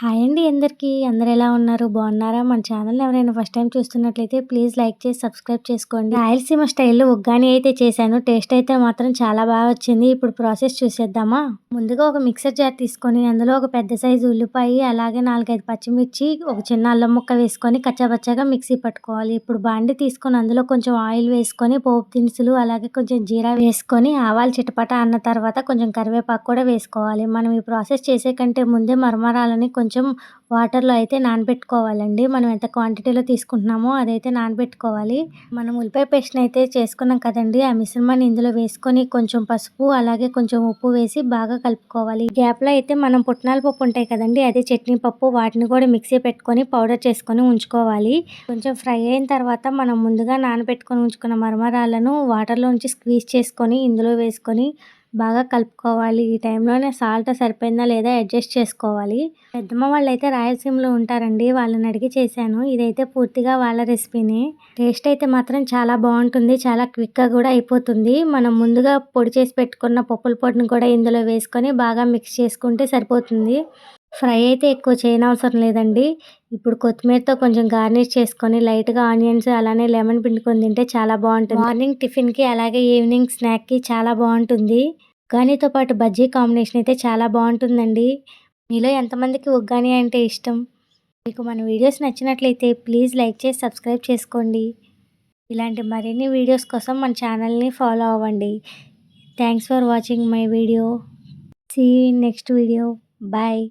Hi అండి అందరికీ. అందరు ఎలా ఉన్నారు? బాగున్నారా? మన ఛానల్ ఎవరైనా ఫస్ట్ టైం చూస్తున్నట్లయితే ప్లీజ్ లైక్ చేసి సబ్స్క్రైబ్ చేసుకోండి. రాయలసీమ స్టైల్లో ఉగ్గాని అయితే చేశాను. టేస్ట్ అయితే మాత్రం చాలా బాగా వచ్చింది. ఇప్పుడు ప్రాసెస్ చూసేద్దామా? ముందుగా ఒక మిక్సర్ జార్ తీసుకొని అందులో ఒక పెద్ద సైజు ఉల్లిపాయ అలాగే నాలుగైదు పచ్చిమిర్చి ఒక చిన్న అల్లం ముక్క వేసుకొని కచ్చాపచ్చాగా మిక్సీ పట్టుకోవాలి. ఇప్పుడు బాండి తీసుకొని అందులో కొంచెం ఆయిల్ వేసుకొని పోపు దినుసులు అలాగే కొంచెం జీరా వేసుకొని ఆవాలు చిటపట అన్న తర్వాత కొంచెం కరివేపాకు కూడా వేసుకోవాలి. మనం ఈ ప్రాసెస్ చేసే కంటే ముందే మరమరాలని కొంచెం కొంచెం వాటర్లో అయితే నానబెట్టుకోవాలండి. మనం ఎంత క్వాంటిటీలో తీసుకుంటున్నామో అదైతే నానబెట్టుకోవాలి. మనం ఉల్లిపాయ పేస్ట్ని అయితే చేసుకున్నాం కదండి. ఆ మిశ్రమాన్ని ఇందులో వేసుకొని కొంచెం పసుపు అలాగే కొంచెం ఉప్పు వేసి బాగా కలుపుకోవాలి. గ్యాప్లో అయితే మనం పుట్నాల పప్పు ఉంటాయి కదండి అదే చట్నీ పప్పు వాటిని కూడా మిక్సీ పెట్టుకొని పౌడర్ చేసుకొని ఉంచుకోవాలి. కొంచెం ఫ్రై అయిన తర్వాత మనం ముందుగా నానబెట్టుకొని ఉంచుకున్న మరమరాలను వాటర్లో నుంచి స్క్వీజ్ చేసుకొని ఇందులో వేసుకొని బాగా కలుపుకోవాలి. ఈ టైంలోనే సాల్ట్ సరిపోయిందా లేదా అడ్జస్ట్ చేసుకోవాలి. పెద్దమ్మ వాళ్ళు అయితే రాయలసీమలో ఉంటారండి. వాళ్ళని అడిగి చేశాను. ఇదైతే పూర్తిగా వాళ్ళ రెసిపీని. టేస్ట్ అయితే మాత్రం చాలా బాగుంటుంది. చాలా క్విక్గా కూడా అయిపోతుంది. మనం ముందుగా పొడి చేసి పెట్టుకున్న పప్పుల పొడిని కూడా ఇందులో వేసుకొని బాగా మిక్స్ చేసుకుంటే సరిపోతుంది. ఫ్రై అయితే ఎక్కువ చేయనవసరం లేదండి. ఇప్పుడు కొత్తిమీరతో కొంచెం గార్నిష్ చేసుకొని లైట్గా ఆనియన్స్ అలానే లెమన్ పిండుకొని తింటే చాలా బాగుంటుంది. మార్నింగ్ టిఫిన్కి అలాగే ఈవినింగ్ స్నాక్కి చాలా బాగుంటుంది. ఉగ్గానితో పాటు బజ్జీ కాంబినేషన్ అయితే చాలా బాగుంటుందండి. మీలో ఎంతమందికి ఉగ్గాని అంటే ఇష్టం? మీకు మన వీడియోస్ నచ్చినట్లయితే ప్లీజ్ లైక్ చేసి సబ్స్క్రైబ్ చేసుకోండి. ఇలాంటి మరిన్ని వీడియోస్ కోసం మన ఛానల్ని ఫాలో అవ్వండి. Thanks for watching my video. See next video. Bye.